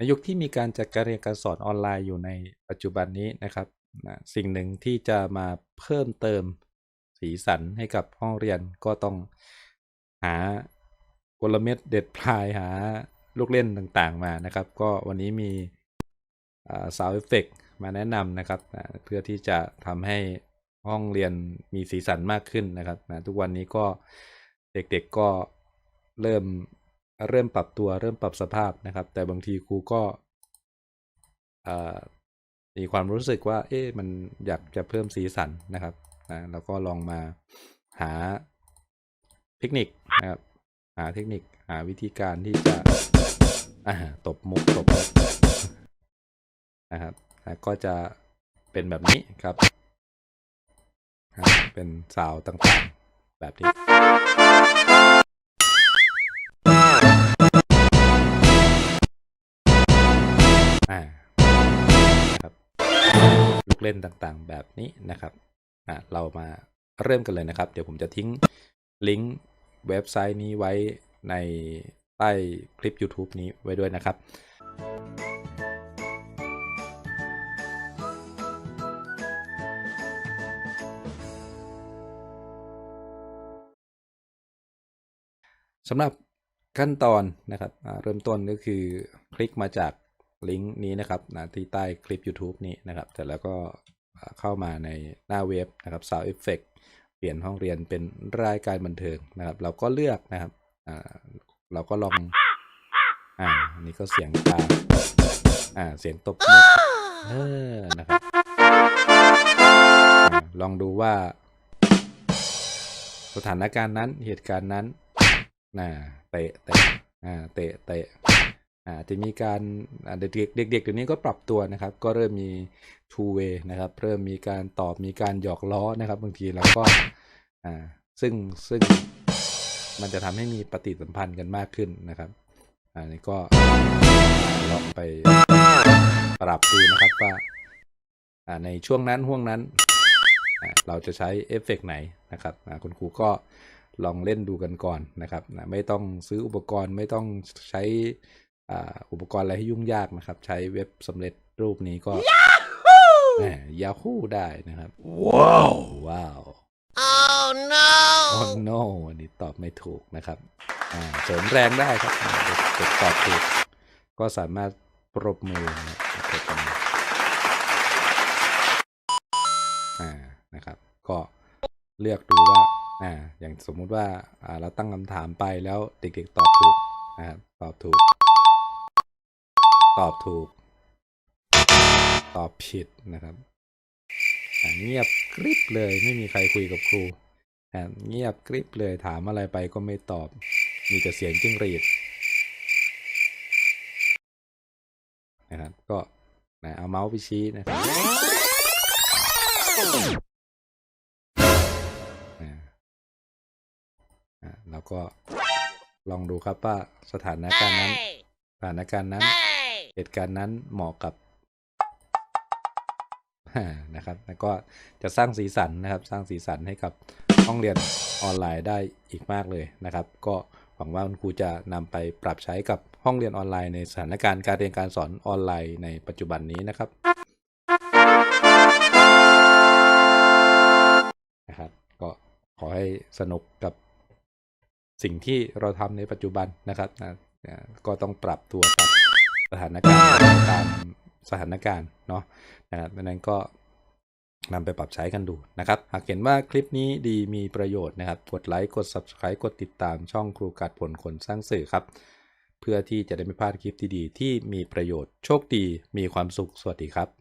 ในยุคที่มีการจัดการเรียนการสอนออนไลน์อยู่ในปัจจุบันนี้นะครับนะสิ่งหนึ่งที่จะมาเพิ่มเติมสีสันให้กับห้องเรียนก็ต้องหากลเม็ดเด็ดพลายหาลูกเล่นต่างๆมานะครับ ก็วันนี้มีซาวเอฟเฟกมาแนะนำนะครับนะเพื่อที่จะทำให้ห้องเรียนมีสีสันมากขึ้นนะครับนะทุกวันนี้ก็เด็กๆก็เริ่ม เริ่มปรับตัวเริ่มปรับสภาพนะครับ แต่บางทีครูก็มีความรู้สึกว่า เอ๊ะมันอยากจะเพิ่มสีสันนะครับนะแล้วก็ลองมาหาเทคนิคนะครับ หาเทคนิคหาวิธีการที่จะตบมุกตบมุกนะครับนะก็จะเป็นแบบนี้ครับ เป็นสาวต่างๆ แบบนี้ เล่นต่างๆ แบบนี้นะครับอ่าเรามาเริ่มกันเลยนะครับ เดี๋ยวผมจะทิ้งลิงก์เว็บไซต์นี้ไว้ในใต้คลิป YouTube นี้ไว้ด้วยนะครับ สำหรับขั้นตอนนะครับเริ่มต้นก็คือคลิกมาจาก ลิงก์นี้นะครับนะที่ใต้คลิป YouTube นี้นะครับแต่แล้วก็เข้ามาในหน้าเว็บนะครับ Sound Effect เปลี่ยนห้องเรียนเป็นรายการบันเทิงนะครับ เราก็เลือกนะครับอ่าเราก็ลองอ่าอันนี้ก็เสียงตาอ่าเสียงตบมุกเออนะครับอลองดูว่า สถานการณ์นั้นเหตุการณ์นั้นน่ะเตะเตะอ่าเตะเตะ อาจจะมีการเด็กเด็กเด็กๆเดี๋ยวนี้ก็ปรับตัวนะครับ ก็เริ่มมี two way นะครับ เริ่มมีการตอบมีการหยอกล้อนะครับ บางทีเราก็อ่าซึ่งซึ่งมันจะทำให้มีปฏิสัมพันธ์กันมากขึ้นนะครับอันนี้ก็ลองไปปรับดูนะครับว่าอ่าในช่วงนั้นห่วงนั้นเราจะใช้เอฟเฟกต์ไหนนะครับคุณครูก็ลองเล่นดูกันก่อนนะครับไม่ต้องซื้ออุปกรณ์ไม่ต้องใช้ อ่าอุปกรณ์อะไรให้ยุ่งยากนะครับ ใช้เว็บสำเร็จรูปนี้ก็แหม Yahoo ได้นะครับ ว้าวว้าว Oh no! โอ้ no อันนี้ตอบไม่ถูกนะครับอ่าเสริมแรงได้ครับอ่าเด็กเด็กตอบถูก ก็สามารถปรบมือนะครับปรบมืออ่านะครับ ก็เลือกดูว่าอ่าอย่างสมมุติว่าอ่าเราตั้งคำถามไปแล้วเด็กๆตอบถูกนะครับตอบถูก ตอบถูก ตอบผิดนะครับอ่าเงียบกริบเลยไม่มีใครคุยกับครูอ่าเงียบกริบเลยถามอะไรไปก็ไม่ตอบ มีแต่เสียงจิ้งหรีดนะครับก็นะเอาเมาส์ไปชี้นะครับอ่าอ่าแล้วก็ลองดูครับว่าสถานการณ์นั้น Hey! สถานการณ์นั้น Hey! เหตุการณ์นั้นเหมาะกับนะครับ แล้วก็จะสร้างสีสันนะครับ สร้างสีสันให้กับห้องเรียนออนไลน์ได้อีกมากเลยนะครับ ก็หวังว่าคุณครูจะนำไปปรับใช้กับห้องเรียนออนไลน์ในสถานการณ์การเรียนการสอนออนไลน์ในปัจจุบันนี้นะครับนะครับก็ขอให้สนุกกับสิ่งที่เราทำในปัจจุบันนะครับนะก็ต้องปรับตัวกับ สถานการณ์ตามสถานการณ์เนาะนะครับดังนั้นก็นำไปปรับใช้กันดูนะครับ หากเห็นว่าคลิปนี้ดีมีประโยชน์นะครับ กดไลค์กด Subscribe กดติดตามช่องครูกัดผลคนสร้างสื่อครับ เพื่อที่จะได้ไม่พลาดคลิปดีๆที่มีประโยชน์โชคดีมีความสุขสวัสดีครับ